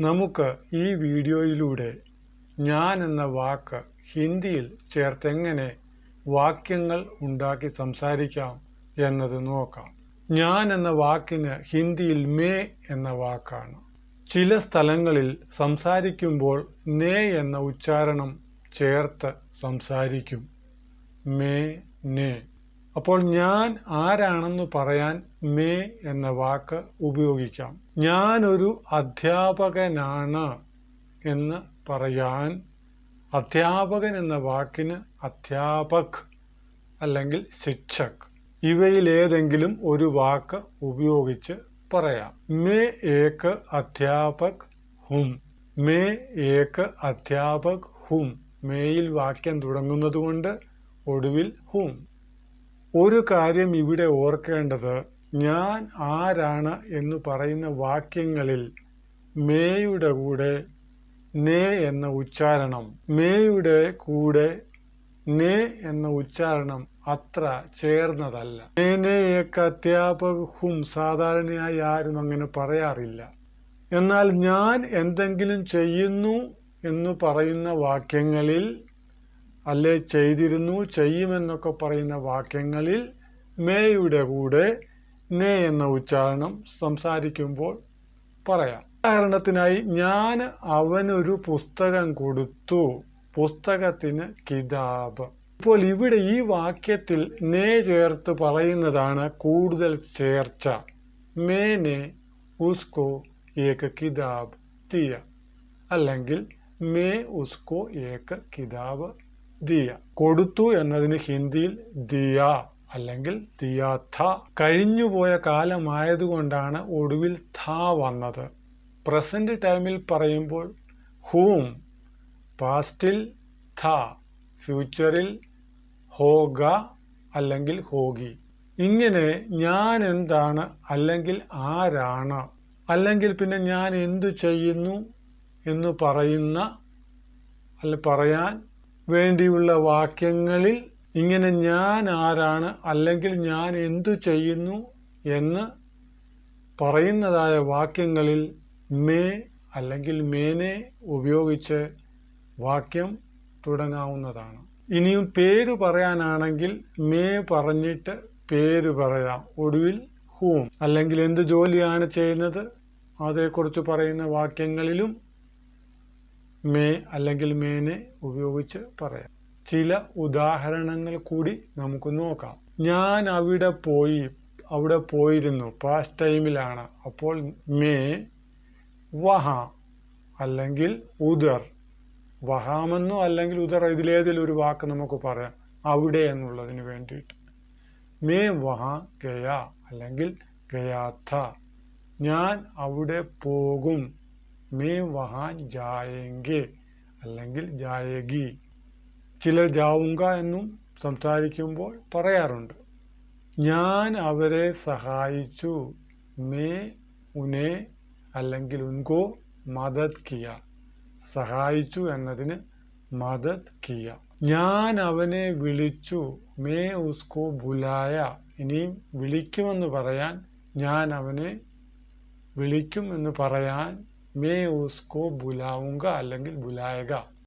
നമുക്ക് ഈ വീഡിയോയിലൂടെ ഞാൻ എന്ന വാക്ക് ഹിന്ദിയിൽ ചേർത്തെങ്ങനെ വാക്യങ്ങൾ ഉണ്ടാക്കി സംസാരിക്കാം എന്നത് നോക്കാം. ഞാൻ എന്ന വാക്കിന് ഹിന്ദിയിൽ മേ എന്ന വാക്കാണ്. ചില സ്ഥലങ്ങളിൽ സംസാരിക്കുമ്പോൾ നേ എന്ന ഉച്ചാരണം ചേർത്ത് സംസാരിക്കും. മേ നേ. അപ്പോൾ ഞാൻ ആരാണെന്ന് പറയാൻ മേ എന്ന വാക്ക് ഉപയോഗിക്കാം. ഞാനൊരു അധ്യാപകനാണ് എന്ന് പറയാൻ അധ്യാപകൻ എന്ന വാക്കിന് അധ്യാപക് അല്ലെങ്കിൽ ശിക്ഷക് ഇവയിലേതെങ്കിലും ഒരു വാക്ക് ഉപയോഗിച്ച് പറയാം. മേ ഏക്ക് അധ്യാപക് ഹും. മേ ഏക്ക് അധ്യാപക് ഹും. മേയിൽ വാക്യം തുടങ്ങുന്നത് കൊണ്ട് ഒടുവിൽ ഹും. ഒരു കാര്യം ഇവിടെ ഓർക്കേണ്ടത്. ഞാൻ ആരാണ് എന്ന് പറയുന്ന വാക്യങ്ങളിൽ മേയുടെ കൂടെ നേ എന്ന ഉച്ചാരണം മേയുടെ കൂടെ നേ എന്ന ഉച്ചാരണം അത്ര ചേർന്നതല്ല. നേനേയൊക്കെ അധ്യാപകും സാധാരണയായി ആരും അങ്ങനെ പറയാറില്ല. എന്നാൽ ഞാൻ എന്തെങ്കിലും ചെയ്യുന്നു എന്ന് പറയുന്ന വാക്യങ്ങളിൽ അല്ലെ ചെയ്തിരുന്നു ചെയ്യുമെന്നൊക്കെ പറയുന്ന വാക്യങ്ങളിൽ മേയുടെ കൂടെ നേ എന്ന ഉച്ചാരണം സംസാരിക്കുമ്പോൾ പറയാം. ഉദാഹരണത്തിനായി ഞാൻ അവനൊരു പുസ്തകം കൊടുത്തു. പുസ്തകത്തിന് കിതാബ്. ഇപ്പോൾ ഇവിടെ ഈ വാക്യത്തിൽ നേ ചേർത്ത് പറയുന്നതാണ് കൂടുതൽ ചേർച്ച. മേനെ ഉസ്കോ ഏക കിതാബ് തിയ. അല്ലെങ്കിൽ മേ ഉസ്കോ ഏക കിതാബ് ദിയ. കൊടുത്തു എന്നതിന് ഹിന്ദിയിൽ ദിയ അല്ലെങ്കിൽ ദിയാഥ. കഴിഞ്ഞുപോയ കാലമായതുകൊണ്ടാണ് ഒടുവിൽ ഥ വന്നത്. പ്രസന്റ് ടൈമിൽ പറയുമ്പോൾ ഹൂം പാസ്റ്റിൽ ഥ ഫ്യൂച്ചറിൽ ഹോഗ അല്ലെങ്കിൽ ഹോഗി. ഇങ്ങനെ ഞാൻ എന്താണ് അല്ലെങ്കിൽ ആരാണ് അല്ലെങ്കിൽ പിന്നെ ഞാൻ എന്തു ചെയ്യുന്നു എന്ന് പറയുന്ന അല്ല പറയാൻ വേണ്ടിയുള്ള വാക്യങ്ങളിൽ ഇങ്ങനെ ഞാൻ ആരാണ് അല്ലെങ്കിൽ ഞാൻ എന്തു ചെയ്യുന്നു എന്ന് പറയുന്നതായ വാക്യങ്ങളിൽ മേ അല്ലെങ്കിൽ മേനെ ഉപയോഗിച്ച് വാക്യം തുടങ്ങാവുന്നതാണ്. ഇനിയും പേര് പറയാനാണെങ്കിൽ മേ പറഞ്ഞിട്ട് പേര് പറയാം. ഒടുവിൽ ഹൂം. അല്ലെങ്കിൽ എന്ത് ജോലിയാണ് ചെയ്യുന്നത്? അതേക്കുറിച്ച് പറയുന്ന വാക്യങ്ങളിലും മേ അല്ലെങ്കിൽ മേനെ ഉപയോഗിച്ച് പറയാം. ചില ഉദാഹരണങ്ങൾ കൂടി നമുക്ക് നോക്കാം. ഞാൻ അവിടെ പോയി അവിടെ പോയിരുന്നു. പാസ്റ്റ് ടൈമിലാണ്. അപ്പോൾ മേ വഹ അല്ലെങ്കിൽ ഉദർ. വഹാമെന്നോ അല്ലെങ്കിൽ ഉദർ ഇതിലേതിൽ ഒരു വാക്ക് നമുക്ക് പറയാം. അവിടെ എന്നുള്ളതിന് വേണ്ടിയിട്ട്. മേ വഹ ഗയ അല്ലെങ്കിൽ ഗയാഥ. ഞാൻ അവിടെ പോകും. മേ വഹാൻ ജായെങ്കെ അല്ലെങ്കിൽ ജായകി ചിലർ ജാവുങ്ക എന്നും സംസാരിക്കുമ്പോൾ പറയാറുണ്ട് ഞാൻ അവരെ സഹായിച്ചു. മേ ഉനെ അല്ലെങ്കിൽ ഉൻകോ മദത് കിയ. സഹായിച്ചു എന്നതിന് മദത് കിയ. ഞാൻ അവനെ വിളിച്ചു. മേ ഉസ്കോ ബുലായ. ഇനിയും വിളിക്കുമെന്ന് പറയാൻ ഞാൻ അവനെ വിളിക്കും എന്ന് പറയാൻ മേ ഉസ്കോ ബുലാവുങ്ക അല്ലെങ്കിൽ ബുലായക